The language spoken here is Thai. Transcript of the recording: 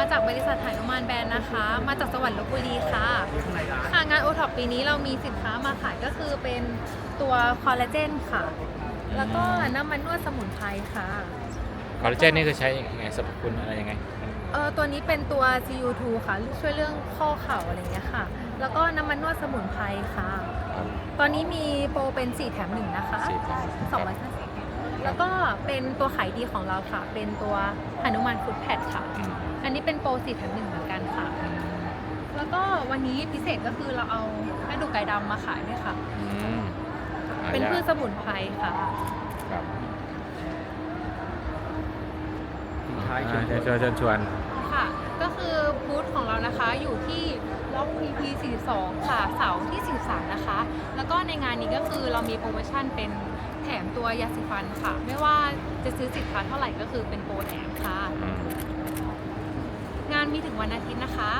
มาจากบริษัทหานุมานแบรนด์นะคะ มาจากจังหวัดลบบุรีค่ะ ค่ะงานโอท็อปปีนี้เรามีสินค้ามาขายก็คือเป็นตัวคอลลาเจนค่ะ แล้วก็น้ำมันนวดสมุนไพรค่ะ คอลลาเจนนี่คือใช้ยังไงสรรพคุณอะไรยังไง เออตัวนี้เป็นตัว CU2 ค่ะ ช่วยเรื่องข้อเข่าอะไรอย่างเงี้ยค่ะ แล้วก็น้ำมันนวดสมุนไพรค่ะครับตอนนี้มีโปรเป็น 4 แถม1นะคะสี่แถมสองร้อยห้าสิบแล้วก็เป็นตัวขายดีของเราค่ะ เป็นตัวหนุมานฟุตแพดค่ะอืมอั นนี้เป็นโปร4แถม1เหมือนกันค่ะ แล้วก็วันนี้พิเศษก็คือเราเอากระดูกไก่ดำมาขายด้วยค่ะ อืมหาเป็นยากพืชสมุนไพรค่ะ ครับท้ายอ่าเชิญเชิญชวนเชิญชวน ค่ะ ก็คือบูธของเรานะคะอยู่ที่ล็อก PP 42 ค่ะ เสาร์ที่43นะคะ แล้วก็ในงานนี้ก็คือเรามีโปรโมชั่นเป็นแถมตัวยาสีฟันค่ะ ไม่ว่าจะซื้อสินค้าเท่าไหร่ก็คือเป็นโปรแถมค่ะ อืมงานมี ถึงวันอาทิตย์นะคะ